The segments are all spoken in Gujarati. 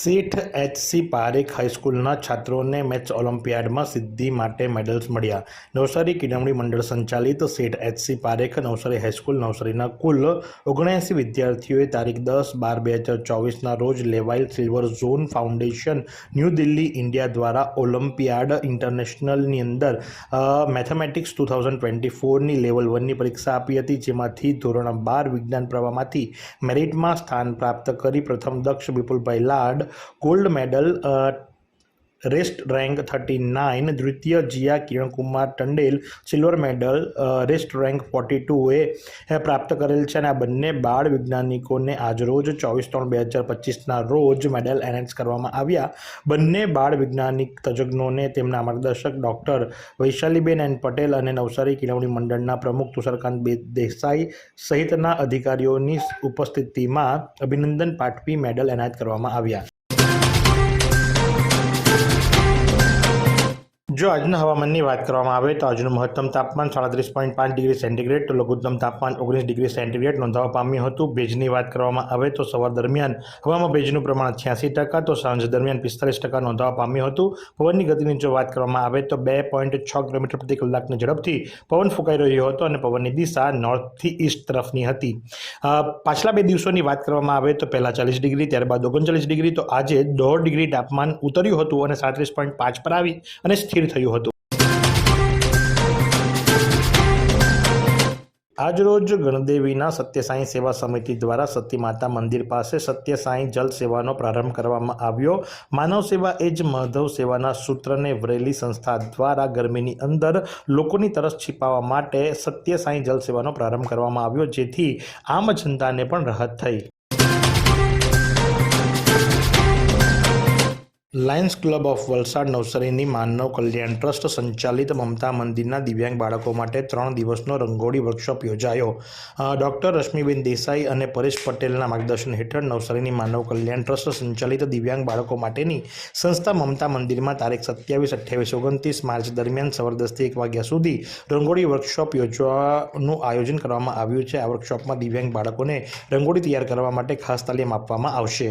શેઠ એચસી પારેખ હાઈસ્કૂલના છાત્રોને મેથ્સ ઓલિમ્પિયાડમાં સિદ્ધિ માટે મેડલ્સ મળ્યા. નવસારી કિડમણી મંડળ સંચાલિત શેઠ એચસી પારેખ નવસારી હાઈસ્કૂલ નવસારીના કુલ ઓગણએંસી વિદ્યાર્થીઓએ તારીખ દસ બાર બે હજાર ચોવીસના રોજ લેવાયેલ silver zone foundation new Delhi India દ્વારા ઓલિમ્પિયાડ ઇન્ટરનેશનલની અંદર મેથેમેટિક્સ ટુ થાઉઝન્ડ ટ્વેન્ટી ફોરની લેવલ વનની પરીક્ષા આપી હતી, જેમાંથી ધોરણ બાર વિજ્ઞાન પ્રવાહમાંથી મેરિટમાં સ્થાન પ્રાપ્ત કરી પ્રથમ Daksh Vipulbhai Lad gold medal rest rank thirty nine, દ્વિતીય Jiya Kirankumar Tandel, silver medal rest rank forty ટુએ પ્રાપ્ત કરેલ છે અને આ બંને બાળ વૈજ્ઞાનિકોને આજરોજ ચોવીસ ત્રણ બે હજાર પચીસના રોજ મેડલ એનેન્સ કરવામાં આવ્યા. બંને બાળ વૈજ્ઞાનિક તજજ્ઞોને તેમના માર્ગદર્શક ડૉક્ટર વૈશાલીબેન એન પટેલ અને નવસારી કેળવણી મંડળના પ્રમુખ તુષારકાંત દેસાઈ સહિતના અધિકારીઓની ઉપસ્થિતિમાં અભિનંદન પાઠવી મેડલ એનાયત કરવામાં આવ્યા. જો આજના હવામાનની વાત કરવામાં આવે તો આજનું મહત્તમ તાપમાન સાડત્રીસ પોઈન્ટ પાંચ ડિગ્રી સેન્ટીગ્રેડ તો લઘુત્તમ તાપમાન ઓગણીસ ડિગ્રી સેન્ટીગ્રેડ નોંધવા પામ્યું હતું. ભેજની વાત કરવામાં આવે તો સવાર દરમિયાન હવામાં ભેજનું પ્રમાણ છ્યાસી ટકા તો સાંજ દરમિયાન પિસ્તાલીસ ટકા નોંધવા પામ્યું હતું. પવનની ગતિની જો વાત કરવામાં આવે તો બે પોઈન્ટ છ કિલોમીટર પ્રતિ કલાકની ઝડપથી પવન ફૂંકાઈ રહ્યો હતો અને પવનની દિશા નોર્થથી ઈસ્ટ તરફની હતી. પાછલા બે દિવસોની વાત કરવામાં આવે તો પહેલાં ચાલીસ ડિગ્રી, ત્યારબાદ ઓગણચાલીસ ડિગ્રી તો આજે દોઢ ડિગ્રી તાપમાન ઉતર્યું હતું અને સાડત્રીસ પોઈન્ટ પાંચ પર આવી અને સ્થિર થયું હતું. આજરોજ ગણદેવીના સત્યસાઈ સેવા સમિતિ દ્વારા સતીમાતા મંદિર પાસે સત્યસાઈ જલ સેવાનો પ્રારંભ કરવામાં આવ્યો. માનવ સેવા એ જ માધવ સેવાના સૂત્રને વરેલી સંસ્થા દ્વારા ગરમીની અંદર લોકોની તરસ છીપાવવા માટે સત્યસાઈ જલ સેવાનો પ્રારંભ કરવામાં આવ્યો, જેથી આમ જનતાને પણ રાહત થઈ. લાયન્સ ક્લબ ઓફ વલસાડ નવસારીની માનવ કલ્યાણ ટ્રસ્ટ સંચાલિત મમતા મંદિરના દિવ્યાંગ બાળકો માટે ત્રણ દિવસનો રંગોળી વર્કશોપ યોજાયો. ડૉક્ટર રશ્મિબેન દેસાઈ અને પરેશ પટેલના માર્ગદર્શન હેઠળ નવસારીની માનવ કલ્યાણ ટ્રસ્ટ સંચાલિત દિવ્યાંગ બાળકો માટેની સંસ્થા મમતા મંદિરમાં તારીખ સત્યાવીસ, અઠ્યાવીસ, ઓગણત્રીસ માર્ચ દરમિયાન સવાર દસથી એક વાગ્યા સુધી રંગોળી વર્કશોપ યોજવાનું આયોજન કરવામાં આવ્યું છે. આ વર્કશોપમાં દિવ્યાંગ બાળકોને રંગોળી તૈયાર કરવા માટે ખાસ તાલીમ આપવામાં આવશે.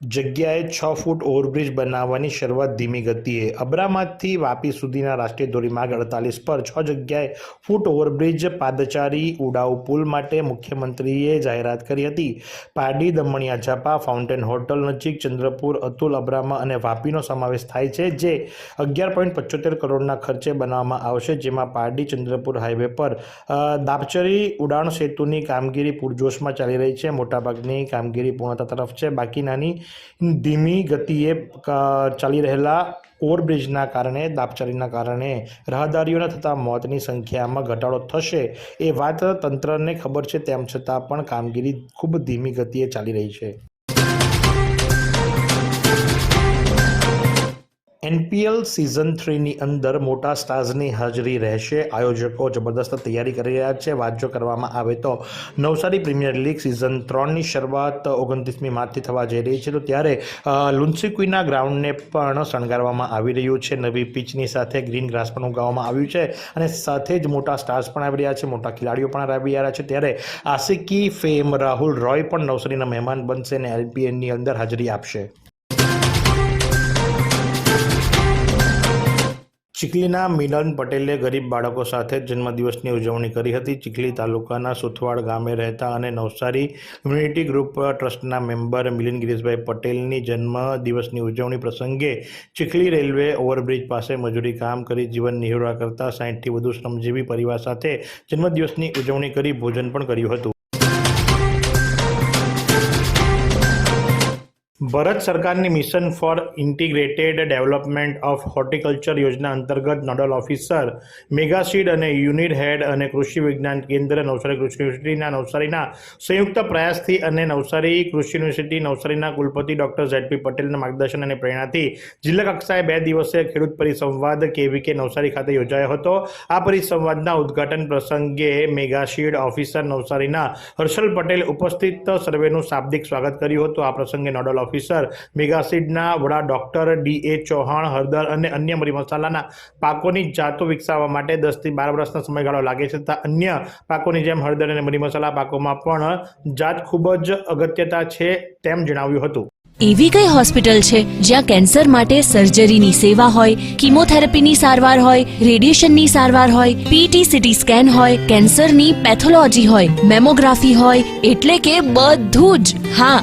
જગ્યાએ છ ફૂટ ઓવરબ્રિજ બનાવવાની શરૂઆત ધીમી ગતિએ. અબ્રામાંથી વાપી સુધીના રાષ્ટ્રીય ધોરીમાર્ગ અડતાલીસ પર છ જગ્યાએ ફૂટ ઓવરબ્રિજ પાદચારી ઉડાઉ પુલ માટે મુખ્યમંત્રીએ જાહેરાત કરી હતી. પારડી, દમણિયા, ઝાપા, ફાઉન્ટેન હોટલ નજીક ચંદ્રપુર, અતુલ, અબ્રામા અને વાપીનો સમાવેશ થાય છે, જે અગિયાર પોઈન્ટ પચોતેર કરોડના ખર્ચે બનાવવામાં આવશે, જેમાં પારડી, ચંદ્રપુર હાઈવે પર દાપચરી ઉડાણ સેતુની કામગીરી પૂરજોશમાં ચાલી રહી છે. મોટાભાગની કામગીરી પૂર્ણતા તરફ છે. બાકીનાની ધીમી ગતિએ ચાલી રહેલા ઓવરબ્રિજના કારણે દાપચારીના કારણે રાહદારીઓના થતા મોતની સંખ્યામાં ઘટાડો થશે એ વાત તંત્રને ખબર છે તેમ છતાં પણ કામગીરી ખૂબ ધીમી ગતિએ ચાલી રહી છે એનપીએલ સિઝન થ્રીની અંદર મોટા સ્ટાર્સની હાજરી રહેશે. આયોજકો જબરદસ્ત તૈયારી કરી રહ્યા છે. જો કરવામાં આવે તો નવસારી પ્રીમિયર લીગ સિઝન ત્રણની શરૂઆત ઓગણત્રીસમી માર્ચથી થવા જઈ રહી છે. તો ત્યારે લુન્સીકુઈના ગ્રાઉન્ડને પણ શણગારવામાં આવી રહ્યું છે. નવી પિચની સાથે ગ્રીન ગ્રાસ પણ ઉગાવવામાં આવ્યું છે અને સાથે જ મોટા સ્ટાર્સ પણ આવી રહ્યા છે. મોટા ખેલાડીઓ પણ આવી રહ્યા છે. ત્યારે આસિકી ફેમ, રાહુલ રોય પણ નવસારીના મહેમાન બનશે અને એલપીએનની અંદર હાજરી આપશે. ચીખલીના મિલન પટેલે ગરીબ બાળકો સાથે જન્મદિવસની ઉજવણી કરી હતી. ચીખલી તાલુકાના સુથવાડ ગામે રહેતા અને નવસારી યુનિટી ગ્રુપ ટ્રસ્ટના મેમ્બર મિલિન ગિરીશભાઈ પટેલની જન્મદિવસની ઉજવણી પ્રસંગે ચીખલી રેલવે ઓવરબ્રિજ પાસે મજૂરી કામ કરી જીવન નિર્વાહ કરતા સાઠથી વધુ શ્રમજીવી પરિવાર સાથે જન્મદિવસની ઉજવણી કરી ભોજન પણ કર્યું હતું. ભારત સરકારની mission for integrated development of horticulture યોજના અંતર્ગત નોડલ ઓફિસર, મેગાસીડ અને યુનિટ હેડ અને કૃષિ વિજ્ઞાન કેન્દ્ર, નવસારી કૃષિ યુનિવર્સિટીના, નવસારીના સંયુક્ત પ્રયાસથી અને નવસારી કૃષિ યુનિવર્સિટી, નવસારીના કુલપતિ ડોક્ટર ઝેડપી પટેલના માર્ગદર્શન અને પ્રેરણાથી જિલ્લા કક્ષાએ બે દિવસીય ખેડૂત પરિસંવાદ કેવીકે નવસારી ખાતે યોજાયો હતો. આ પરિસંવાદના ઉદ્ઘાટન પ્રસંગે મેગાશીડ ઓફિસર નવસારીના હર્ષલ પટેલ ઉપસ્થિત. સર્વેનું શાબ્દિક સ્વાગત કર્યું હતું. આ પ્રસંગે નોડલ ઓફિસર મેગાસીડના વડા ડોક્ટર, ડી એ ચૌહાણ, હળદર અને અન્ય મરી મસાલાના પાકોની જાતો વિકસાવવા માટે દસથી બાર વર્ષનો સમયગાળો લાગે છે. તથા અન્ય પાકોની જેમ હળદર અને મરી મસાલા પાકોમાં પણ જાત ખૂબ જ અગત્યતા છે તેમ જણાવ્યું હતું. એવી કઈ હોસ્પિટલ છે જ્યાં કેન્સર માટે સર્જરીની સેવા હોય, કિમોથેરાપીની સારવાર હોય, રેડિયેશનની સારવાર હોય પીટી સીટી સ્કેન હોય, કેન્સરની પેથોલોજી હોય, મેમોગ્રાફી હોય, એટલે કે બધું જ. હા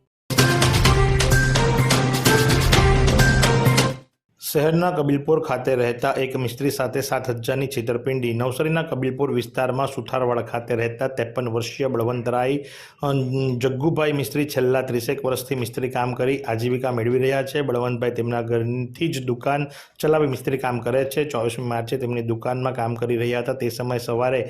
શહેરના કબીલપુર ખાતે રહેતા એક મિસ્ત્રી સાથે સાત હજારની છેતરપિંડી. નવસારીના કબીલપુર વિસ્તારમાં સુથારવાડ ખાતે રહેતા ત્રેપન વર્ષીય બળવંતરાય જગ્ગુભાઈ મિસ્ત્રી છેલ્લા ત્રીસેક વર્ષથી મિસ્ત્રી કામ કરી આજીવિકા મેળવી રહ્યા છે. બળવંતભાઈ તેમના ઘરથી જ દુકાન ચલાવી મિસ્ત્રી કામ કરે છે. ચોવીસમી માર્ચે તેમની દુકાનમાં કામ કરી રહ્યા હતા. તે સમયે સવારે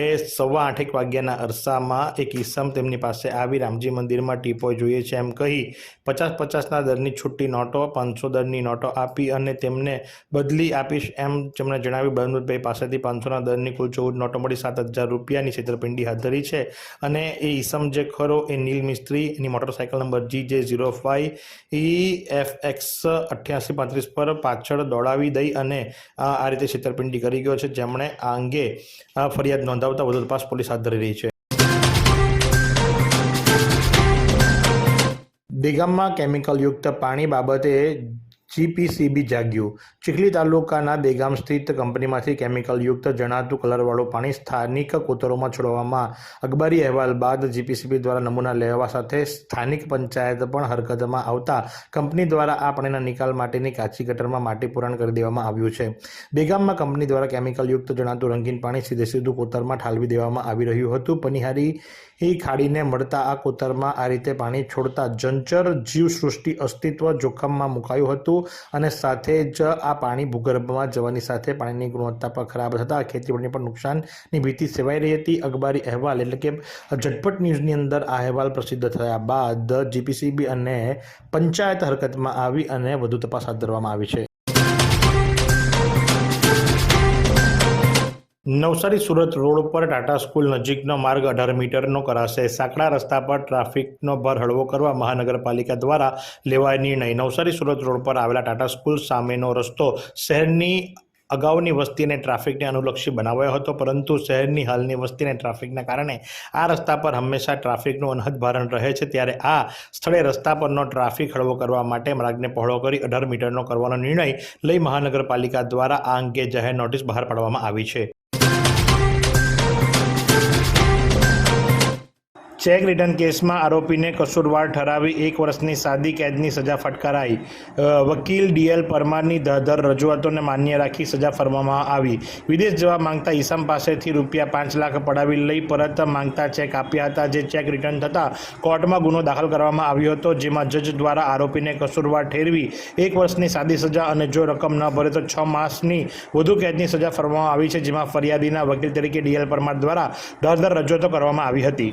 એ સવા આઠેક વાગ્યાના અરસામાં એક ઈસમ તેમની પાસે આવી રામજી મંદિરમાં ટીપો જોઈએ છે એમ કહી પચાસ પચાસના દરની છુટ્ટી નોટો, પાંચસો દરની નોટો આપી અને તેમને બદલી આપીશ એમ તેમણે જણાવ્યું. બળવંતભાઈ પાસેથી પાંચસોના દરની કુલ ચૌદ નોટો મળી સાત હજાર રૂપિયાની છેતરપિંડી હાથ ધરી છે અને એ ઈસમ જે ખરો એ નીલ મિસ્ત્રી, એની motorcycle number G J zero five E F X અઠ્યાસી પાંત્રીસ પર પાછળ દોડાવી દઈ અને આ રીતે છેતરપિંડી કરી ગયો છે. જેમણે આ અંગે ફરિયાદ નોંધાવતા વધુ તપાસ પોલીસ હાથ ધરી રહી છે. દેગામમાં કેમિકલયુક્ત પાણી બાબતે જીપીસીબી જાગ્યું. ચીખલી તાલુકાના દેગામ સ્થિત કંપનીમાંથી કેમિકલયુક્ત જણાતું કલરવાળું પાણી સ્થાનિક કોતરોમાં છોડવામાં અખબારી અહેવાલ બાદ જીપીસીબી દ્વારા નમૂના લેવા સાથે સ્થાનિક પંચાયત પણ હરકતમાં આવતા કંપની દ્વારા આ પાણીના નિકાલ માટેની કાચી ગટરમાં માટી પૂરણ કરી દેવામાં આવ્યું છે. બેગામમાં કંપની દ્વારા કેમિકલયુક્ત જણાતું રંગીન પાણી સીધે સીધું કોતરમાં ઠાલવી દેવામાં આવી રહ્યું હતું. પનિહારી એ ખાડીને મળતા આ કોતરમાં આ રીતે પાણી છોડતા જંચર જીવસૃષ્ટિ અસ્તિત્વ જોખમમાં મુકાયું હતું અને સાથે જ આ પાણી ભૂગર્ભમાં જવાની સાથે પાણીની ગુણવત્તા પણ ખરાબ થતાં ખેતીવાડીને પણ નુકસાનની ભીતિ સેવાઈ રહી હતી. અખબારી અહેવાલ એટલે કે ઝટપટ ન્યૂઝની અંદર આ અહેવાલ પ્રસિદ્ધ થયા બાદ જીપીસીબી અને પંચાયત હરકતમાં આવી અને વધુ તપાસ હાથ ધરવામાં આવી છે. નવસારી સુરત રોડ પર ટાટા સ્કૂલ નજીકનો માર્ગ અઢાર મીટરનો કરાશે. સાંકડા રસ્તા પર ટ્રાફિકનો ભાર હળવો કરવા મહાનગરપાલિકા દ્વારા લેવાય નિર્ણય. નવસારી સુરત રોડ પર આવેલા ટાટા સ્કૂલ સામેનો રસ્તો શહેરની અગાઉની વસ્તીને ટ્રાફિકને અનુલક્ષી બનાવાયો હતો, પરંતુ શહેરની હાલની વસ્તી અને ટ્રાફિકના કારણે આ રસ્તા પર હંમેશા ટ્રાફિકનું અનહદ ભારણ રહે છે. ત્યારે આ સ્થળે રસ્તા પરનો ટ્રાફિક હળવો કરવા માટે માર્ગને પહોળો કરી અઢાર મીટરનો કરવાનો નિર્ણય લઈ મહાનગરપાલિકા દ્વારા આ અંગે જાહેર નોટિસ બહાર પાડવામાં આવી છે. ચેક રિટર્ન કેસમાં આરોપીને કસૂરવાર ઠરાવી એક વર્ષની સાદી કેદની સજા ફટકારાઈ. વકીલ ડીએલ પરમારની ધરધર રજૂઆતોને માન્ય રાખી સજા ફરવામાં આવી. વિદેશ જવા માંગતા ઈસમ પાસેથી રૂપિયા પાંચ લાખ પડાવી લઈ પરત માંગતા ચેક આપ્યા હતા, જે ચેક રિટર્ન થતાં કોર્ટમાં ગુનો દાખલ કરવામાં આવ્યો હતો, જેમાં જજ દ્વારા આરોપીને કસૂરવાર ઠેરવી એક વર્ષની સાદી સજા અને જો રકમ ન ભરે તો છ માસની વધુ કેદની સજા ફરવામાં આવી છે, જેમાં ફરિયાદીના વકીલ તરીકે ડીએલ પરમાર દ્વારા ધરધર રજૂઆતો કરવામાં આવી હતી.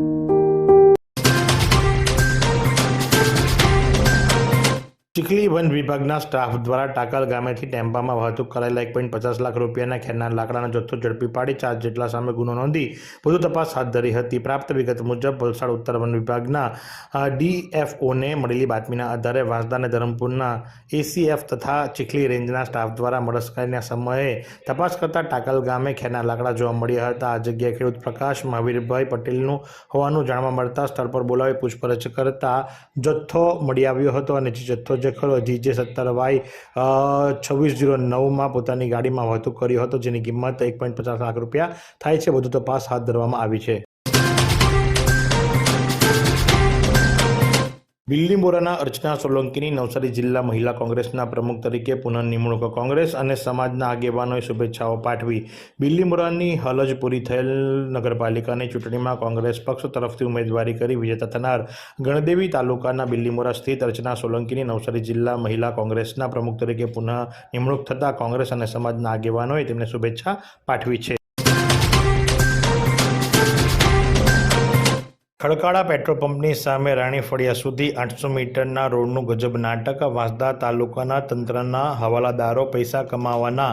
ચીખલી વન વિભાગના સ્ટાફ દ્વારા ટાકલ ગામેથી ટેમ્પામાં વાહતુક કરાયેલા એક પોઈન્ટ પચાસ લાખ રૂપિયાના ખેરના લાકડાનો જથ્થો ઝડપી પાડી ચાર જેટલા સામે ગુનો નોંધી વધુ તપાસ હાથ ધરી હતી. પ્રાપ્ત વિગત મુજબ, વલસાડ ઉત્તર વન વિભાગના ડીએફઓને મળેલી બાતમીના આધારે વાંસદા અને ધરમપુરના એસીએફ તથા ચીખલી રેન્જના સ્ટાફ દ્વારા મળસ્કરીના સમયે તપાસ કરતા ટાકલ ગામે ખેરના લાકડા જોવા મળ્યા હતા. આ જગ્યાએ ખેડૂત પ્રકાશ મહાવીરભાઈ પટેલનું હોવાનું જાણવા મળતા સ્થળ પર બોલાવી પૂછપરછ કરતા જથ્થો મળી આવ્યો હતો અને જે જથ્થો જે ખરો જીજે સત્તર વાય છવ્વીસ જીરો નવમાં પોતાની ગાડીમાં વહતુ કર્યો હતો, જેની કિંમત એક પોઈન્ટ પચાસ લાખ રૂપિયા થાય છે. વધુ તપાસ હાથ ધરવામાં આવી છે. બિલ્લીમોરાના અર્ચના સોલંકીની નવસારી જિલ્લા મહિલા કોંગ્રેસના પ્રમુખ તરીકે પુનઃનિમણૂક કોંગ્રેસ અને સમાજના આગેવાનોએ શુભેચ્છાઓ પાઠવી. બિલ્લીમોરાની હાલ જ પૂરી થયેલ નગરપાલિકાની ચૂંટણીમાં કોંગ્રેસ પક્ષ તરફથી ઉમેદવારી કરી વિજેતા થનાર ગણદેવી તાલુકાના બિલ્લીમોરા સ્થિત અર્ચના સોલંકીની નવસારી જિલ્લા મહિલા કોંગ્રેસના પ્રમુખ તરીકે પુનઃ નિમણૂક થતાં કોંગ્રેસ અને સમાજના આગેવાનોએ તેમને શુભેચ્છા પાઠવી છે. ખડકાળા પેટ્રોલ પંપની સામે રાણી ફળિયા સુધી આઠસો મીટરના રોડનું ગજબ નાટક. વાંસદા તાલુકાના તંત્રના હવાલાદારો પૈસા કમાવાના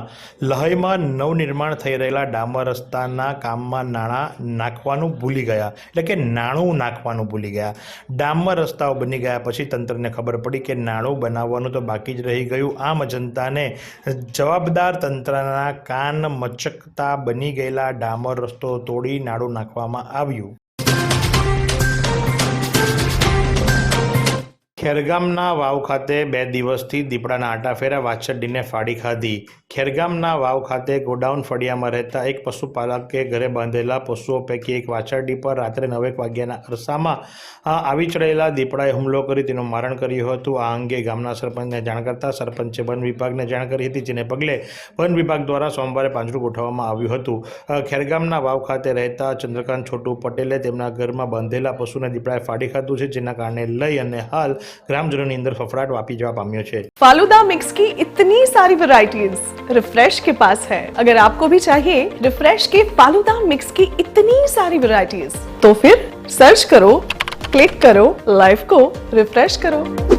લહયમાં નવનિર્માણ થઈ રહેલા ડામર રસ્તાના કામમાં નાણાં નાખવાનું ભૂલી ગયા. એટલે કે નાણું નાખવાનું ભૂલી ગયા. ડામર રસ્તાઓ બની ગયા પછી તંત્રને ખબર પડી કે નાણું બનાવવાનું તો બાકી જ રહી ગયું. આમ જનતાને જવાબદાર તંત્રના કાન મચકતા બની ગયેલા ડામર રસ્તો તોડી નાણું નાખવામાં આવ્યું. ખેરગામના વાવ ખાતે બે દિવસથી દીપડાના આટાફેરા વાછરડીને ફાડી ખાધી. ખેરગામના વાવ ખાતે ગોડાઉન ફળિયામાં રહેતા એક પશુપાલકે ઘરે બાંધેલા પશુઓ પૈકી એક વાછરડી પર રાત્રે નવેક વાગ્યાના અરસામાં આવી ચડેલા દીપડાએ હુમલો કરી તેનું મારણ કર્યું હતું. આ અંગે ગામના સરપંચને જાણ કરતા સરપંચે વન વિભાગને જાણ કરી હતી, જેને પગલે વન વિભાગ દ્વારા સોમવારે પાંજરું ગોઠવવામાં આવ્યું હતું. ખેરગામના વાવ ખાતે રહેતા ચંદ્રકાંત છોટુ પટેલે તેમના ઘરમાં બાંધેલા પશુને દીપડાએ ફાડી ખાધું છે, જેના કારણે લઈ અને હાલ ગ્રામજનોની અંદર ફફડાટ વાપી જવા પામ્યો છે फालूदा मिक्स की इतनी सारी वैरायटीज रिफ्रेश के पास है अगर आपको भी चाहिए रिफ्रेश के फालूदा मिक्स की इतनी सारी वैरायटीज तो फिर सर्च करो क्लिक करो लाइफ को रिफ्रेश करो